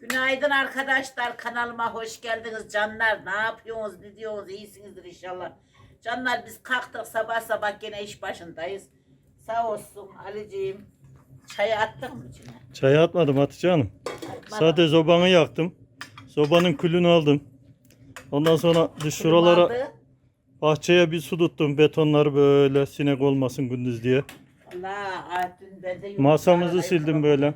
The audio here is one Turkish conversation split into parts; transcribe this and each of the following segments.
Günaydın arkadaşlar kanalıma hoş geldiniz canlar. Ne yapıyorsunuz ne diyorsunuz iyisinizdir inşallah. Canlar biz kalktık sabah sabah gene iş başındayız. Sağ olsun Ali'ciğim. Çayı attın mı içine? Çay atmadım Hatice Hanım. Atmadım. Sadece zobanı yaktım. Zobanın külünü aldım. Ondan sonra dış şuralara Aldı. bahçeye bir su tuttum. Betonları böyle sinek olmasın gündüz diye. Allah dün ben de Masamızı sildim böyle.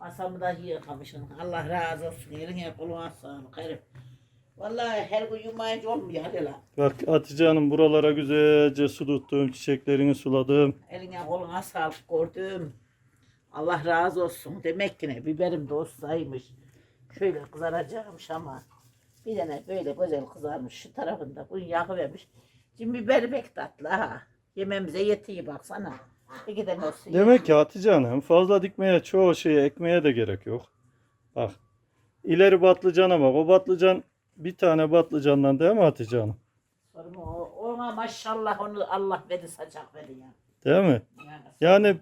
Masamı da yıkamışsın. Allah razı olsun. Eline koluna sağlık. Hayır. Vallahi her gün yumayınca olmuyor hadi. Bak Hatice Hanım buralara güzelce su tuttum. Çiçeklerini suladım. Eline koluna sağlık gördüm. Allah razı olsun. Demek ki ne biberim de olsaymış. Şöyle kızaracakmış ama bir tane böyle güzel kızarmış şu tarafında. Bunu yakıvermiş. Şimdi biberi pek tatlı ha. Yememize yetiyor baksana. Olsun. Demek ki Hatice Hanım fazla dikmeye çoğu şeye ekmeye de gerek yok. Bak. ileri batlıcana bak. O batlıcan bir tane batlıcandan değil mi Hatice Hanım? Sorma o, ona maşallah onu Allah veri saçak veri ya. Değil mi? Yani, Yani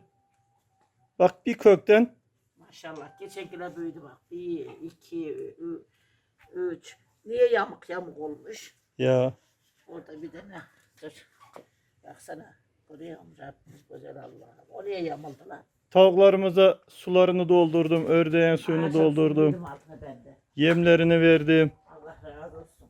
bak bir kökten maşallah geçen güne büyüdü bak. Bir, iki, ü- üç. Niye yamuk yamuk olmuş? ya Orada bir tane dur. Baksana. Görüyor musun Rabbimiz güzel Allah'ım. Oraya yamuldular. tavuklarımıza sularını doldurdum. Ördeğin suyunu Ağaçın doldurdum. koydum altına ben de. Yemlerini verdim. Allah razı olsun.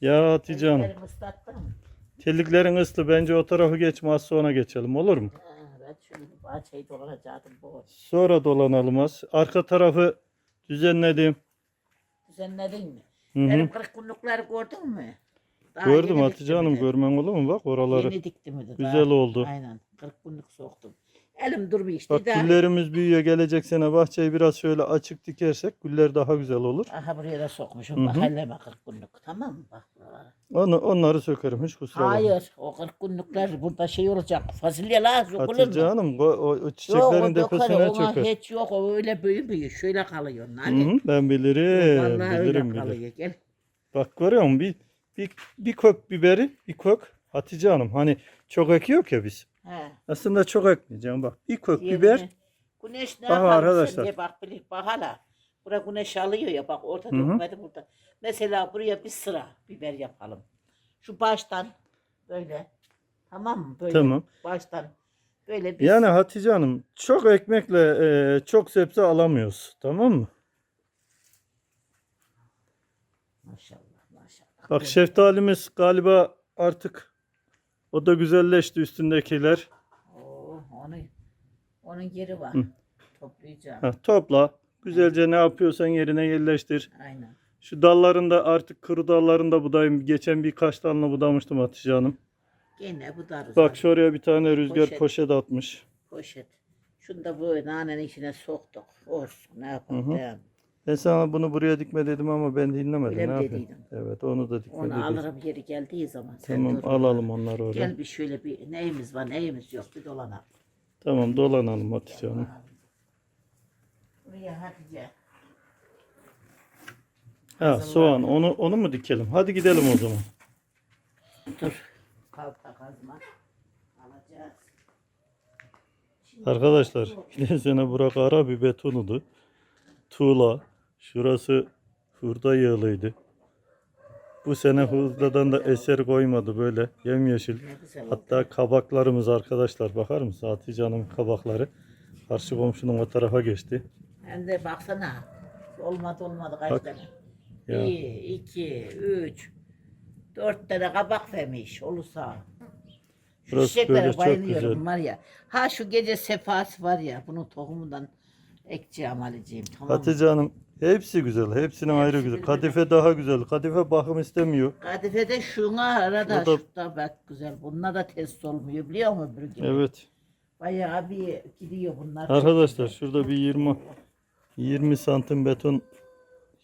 Ya Hatice Hanım. Ellerimi ıslattım. Telliklerin ıslı. Bence o tarafı geçme az sonra geçelim olur mu? Ha, Ben bir bahçeyi dolanacaktım. Sonra dolanalım az. Arka tarafı düzenledim. Düzenledin mi? Hı hı. Benim kırık günlükleri gördün mü? Daha Gördüm yeni Hatice diktim Hanım. bir de. Görmen olur mu? Bak oraları. Yeni diktim bir de Güzel daha. oldu. Aynen. 40 günlük soktum. Elim durmuyor işte. Bak daha. güllerimiz büyüyor. Gelecek sene bahçeyi biraz şöyle açık dikersek güller daha güzel olur. Aha buraya da sokmuşum. Bak hı. elleme 40 günlük. Tamam mı? Bak buralara. Onu, onları sökerim. Hiç kusura bakma. Hayır. O 40 günlükler burada şey olacak. Fasulye la. Sokulur Hatice mu? Hanım o, o, o Yok o çiçeklerin döker. tepesine Ona çöker. hiç yok. O öyle büyümüyor. Şöyle kalıyor. Hı Hani. hı, ben bilirim. Vallahi öyle bilirim bilirim. kalıyor. Gel. Bak görüyor musun? Bir, bir, bir kök biberi, bir kök Hatice Hanım. Hani çok ekiyor ya biz. He. Aslında çok ekmeyeceğim. Bak bir kök Diğerini- biber. Güneş ne yapar arkadaşlar. De bak bilir bak hala. Bura güneş alıyor ya bak orada dökmedi burada. Mesela buraya bir sıra biber yapalım. Şu baştan böyle. Tamam mı? Böyle. Tamam. Baştan. Böyle bir Yani Hatice Hanım çok ekmekle e, çok sebze alamıyoruz. Tamam mı? Maşallah. Bak şeftalimiz galiba artık o da güzelleşti üstündekiler. Oo, onu, onun yeri var. Hı. Toplayacağım. Ha, topla. Güzelce ne yapıyorsan yerine yerleştir. Aynen. Şu dallarında artık kuru dallarında budayım. Geçen birkaç dalını budamıştım Hatice Hanım. Gene bu da Bak şuraya bir tane rüzgar Poşet. poşet atmış. Poşet. Şunu da bu nanenin içine soktuk. Olsun ne yapalım. Hı hı. Ben sana bunu buraya dikme dedim ama ben dinlemedim. Öyle ne mi yapayım? dediydin? Evet onu da dikme Onu dedim. alırım yeri geldiği zaman. Sen Tamam dur. alalım onları oraya. Gel bir şöyle bir neyimiz var neyimiz yok bir dolanalım. Tamam dolanalım Hatice Hanım. Buraya Hatice. Ha soğan onu onu mu dikelim? Hadi gidelim o zaman. Dur. Kalta kazma. Alacağız. Arkadaşlar geçen sene Burak ara bir betonudu. Tuğla. Şurası hurda yığılıydı. Bu sene hurdadan da eser koymadı böyle yemyeşil. Hatta kabaklarımız arkadaşlar bakar mısın? Hatice Hanım kabakları. Karşı komşunun o tarafa geçti. Hem de baksana. Olmadı olmadı kaç Bak. tane. Ya. Bir, iki, üç, dört tane kabak vermiş olursa. Şu Burası çiçeklere böyle çok bayılıyorum güzel. var ya. Ha şu gece sefası var ya bunun tohumundan ekeceğim Ali'ciğim tamam mı? Hatice Hanım hepsi güzel. Hepsinin ayrı güzel. birbirine- Kadife daha güzel. Kadife bakım istemiyor. Kadifede şuna arada O da- şurada bak güzel. Bununla da test olmuyor biliyor musun? öbürü gibi? Evet. Bayağı bir gidiyor bunlar. Arkadaşlar şurada bir 20 20 santim beton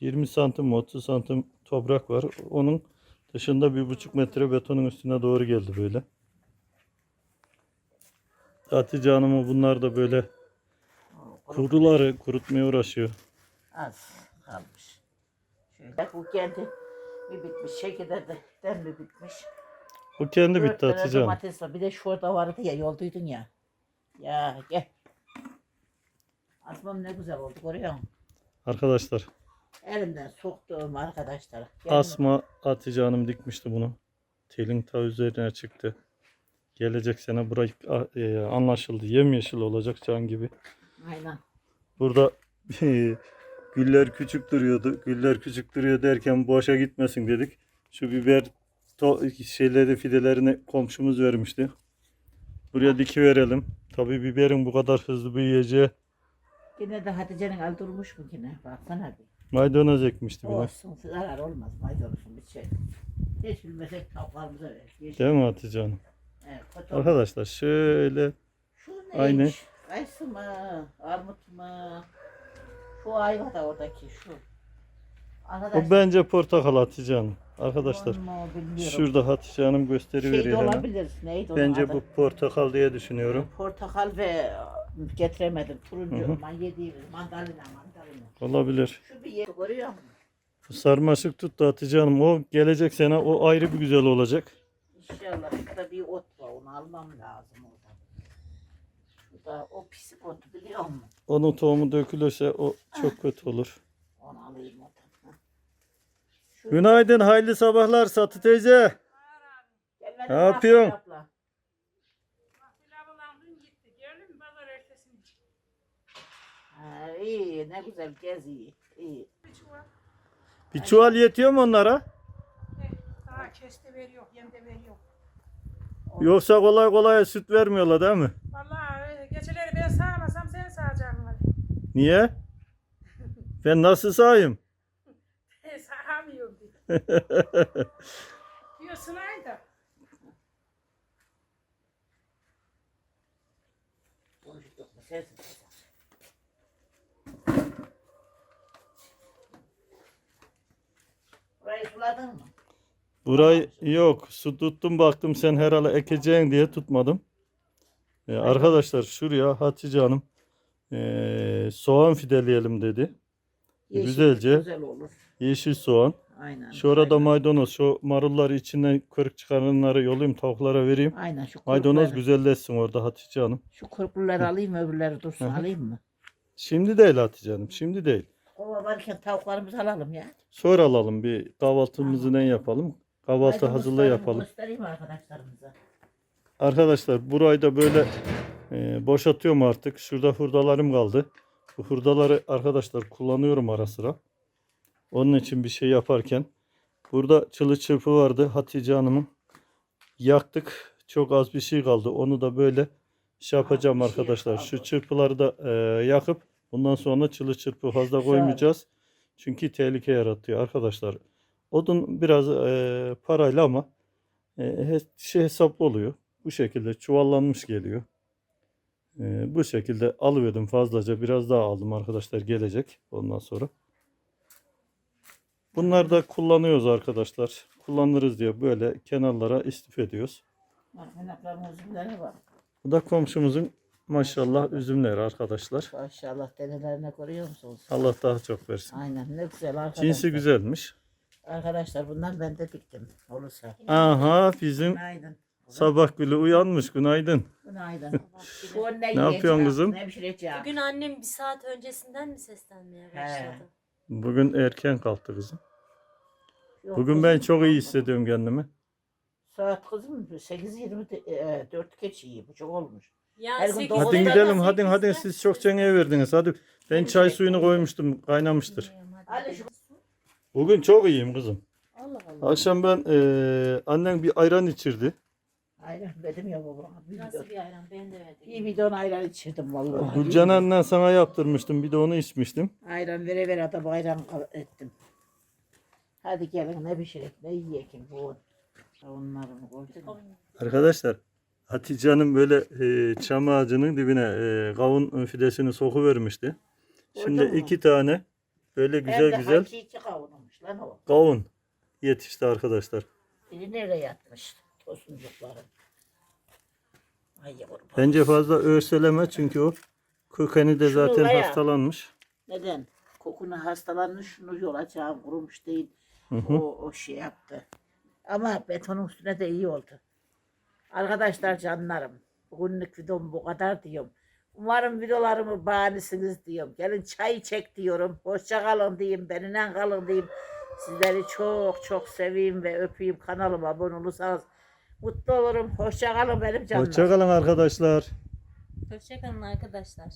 20 santim 30 santim toprak var. Onun dışında bir buçuk metre betonun üstüne doğru geldi böyle. Hatice Hanım'ı bunlar da böyle kuruları kurutmaya uğraşıyor. Az kalmış. Şöyle bu kendi mi bitmiş, şekerden mi bitmiş? O kendi Dört bitti tane Hatice Hanım. domates var. Bir de şurada vardı ya yolduydun ya. Ya gel. Asmam ne güzel oldu görüyor musun? Arkadaşlar Elimden soktuğum arkadaşlar. Gelin- Asma Hatice Hanım dikmişti bunu. Telin ta üzerine çıktı. Gelecek sene burayı a- e, anlaşıldı. Yemyeşil olacak can gibi. Aynen. Burada güller küçük duruyordu. Güller küçük duruyor derken boşa gitmesin dedik. Şu biber to- şeyleri fidelerini komşumuz vermişti. Buraya diki verelim. Tabii biberin bu kadar hızlı büyüyeceği Yine de Hatice'nin el durmuş mu yine? Baksana bir. maydanoz ekmişti bile. Olsun zarar olmaz maydanozun bir şey. Hiç bilmesek tavuklarımıza ver. Yeşil. Değil mi Hatice Hanım? Evet. Arkadaşlar şöyle Şu neymiş? Aynen. Kayısı mı? Armut mu? Şu ayva da oradaki şu. Arkadaşlar. o bence portakal Hatice Hanım. Arkadaşlar onu bilmiyorum. şurada Hatice Hanım şey de gösteriveriyor hemen. olabilir. Neydi onun Bence adı? bu portakal diye düşünüyorum. Portakal ve getiremedim. Turuncu Hı hı. ama yediğimiz mandalina mandalina. Olabilir. Şu bir yer görüyor musun? Bu sarmaşık tuttu Hatice Hanım. O gelecek sene o ayrı bir güzel olacak. İnşallah şurada bir ot var. Onu almam lazım Şurada o pisik otu biliyor musun? Onun tohumu dökülürse o çok kötü olur. Onu alayım ha. Şu- Günaydın, hayırlı sabahlar Satı teyze. Gelmedi Ne mi yapıyorsun? abla? Pilavılan dün gitti. Gördün mü pazar ertesi mi? Ha, iyi ne güzel gez iyi. iyi. Bir çuval. Bir çuval yetiyor mu onlara? Eh, daha keste veriyor, yem de veriyor. Yoksa kolay kolay süt vermiyorlar değil mi? Vallahi geceleri ben sağmasam sen sağacaksın hadi. Niye? Ben nasıl sağayım? Ben sağamıyorum diyor. diyor sınay da. Burayı suladın mı? Burayı yok. Su tuttum baktım sen herhalde ekeceğin diye tutmadım. Ee, arkadaşlar şuraya Hatice Hanım ee, soğan fideleyelim dedi. Yeşil, Güzelce. Güzel olur. Yeşil soğan. Aynen. Şu arada aynen. maydanoz. Şu marulları içinden kırık çıkaranları yollayayım tavuklara vereyim. Aynen şu Maydanoz kurukları- güzelleşsin orada Hatice Hanım. Şu kurukluları alayım öbürleri dursun alayım mı? Şimdi değil Hatice Hanım. Şimdi değil. Kova varken tavuklarımızı alalım ya. Sonra alalım bir kahvaltımızı ne yapalım? Kahvaltı hazırla yapalım. Göstereyim arkadaşlarımıza. Arkadaşlar burayı da böyle e, boşatıyorum artık. Şurada hurdalarım kaldı. Bu hurdaları arkadaşlar kullanıyorum ara sıra. Onun için bir şey yaparken. Burada çılı çırpı vardı Hatice Hanım'ın. Yaktık. Çok az bir şey kaldı. Onu da böyle şey yapacağım arkadaşlar. Şu çırpıları da e, yakıp bundan sonra çılı çırpı fazla koymayacağız. Çünkü tehlike yaratıyor arkadaşlar. Odun biraz e, parayla ama e, şey hesaplı oluyor. Bu şekilde çuvallanmış geliyor. E, bu şekilde alıverdim fazlaca. Biraz daha aldım arkadaşlar gelecek ondan sonra. Bunlar da kullanıyoruz arkadaşlar. Kullanırız diye böyle kenarlara istif ediyoruz. Bu da komşumuzun maşallah üzümleri arkadaşlar. Maşallah denelerine görüyor musunuz? Allah daha çok versin. Aynen ne güzel arkadaşlar. Cinsi güzelmiş. Arkadaşlar bundan ben de diktim olursa. Aha bizim Günaydın. Sabah gülü uyanmış. Günaydın. Günaydın. Şu ne, Ne yapıyorsun kızım? Ne pişireceğim? Bugün annem bir saat öncesinden mi seslenmeye başladı? Bugün erken kalktı kızım. Yok Bugün kızım, ben çok iyi hissediyorum kendimi. Saat kızım 8.20 4 geç iyi. Bu çok olmuş. Ya Her gün sekiz- dokuz- Hadi Dokuzda gidelim hadi hadi siz çok çene verdiniz. Hadi ben çay suyunu koymuştum kaynamıştır. Ali şu Bugün çok iyiyim kızım. Allah Allah. Akşam ben eee annem bir ayran içirdi. Ayran dedim ya baba. Bir Nasıl bidon, bir ayran ben de verdim. bir bidon ayran içirdim vallahi. Gülcan annen sana yaptırmıştım. Bir de onu içmiştim. Ayran vere vere adam ayran ettim. Hadi gelin ne pişirek ne yiyelim bu. Onların koydum. Arkadaşlar Hatice Hanım böyle eee çam ağacının dibine eee kavun fidesini sokuvermişti. Şimdi Koydun mu? iki tane böyle güzel Hem de güzel hakiki kavunmuş lan o. kavun yetişti arkadaşlar. Biri nereye yatmış? tosuncukları. Bence fazla örseleme çünkü o kökeni de zaten bayağı- hastalanmış. Neden? Kokuna hastalanmış şunu yolacağım kurumuş değil. hı. O, o şey yaptı. Ama betonun üstüne de iyi oldu. Arkadaşlar canlarım. Bugünlük videom bu kadar diyorum. Umarım videolarımı beğenirsiniz diyorum. Gelin çay çek diyorum. Hoşça kalın diyeyim. Benimle kalın diyeyim. Sizleri çok çok seveyim ve öpeyim. Kanalıma abone olursanız Mutlu olurum. Hoşça kalın benim canım. Hoşçakalın arkadaşlar. Hoşçakalın arkadaşlar.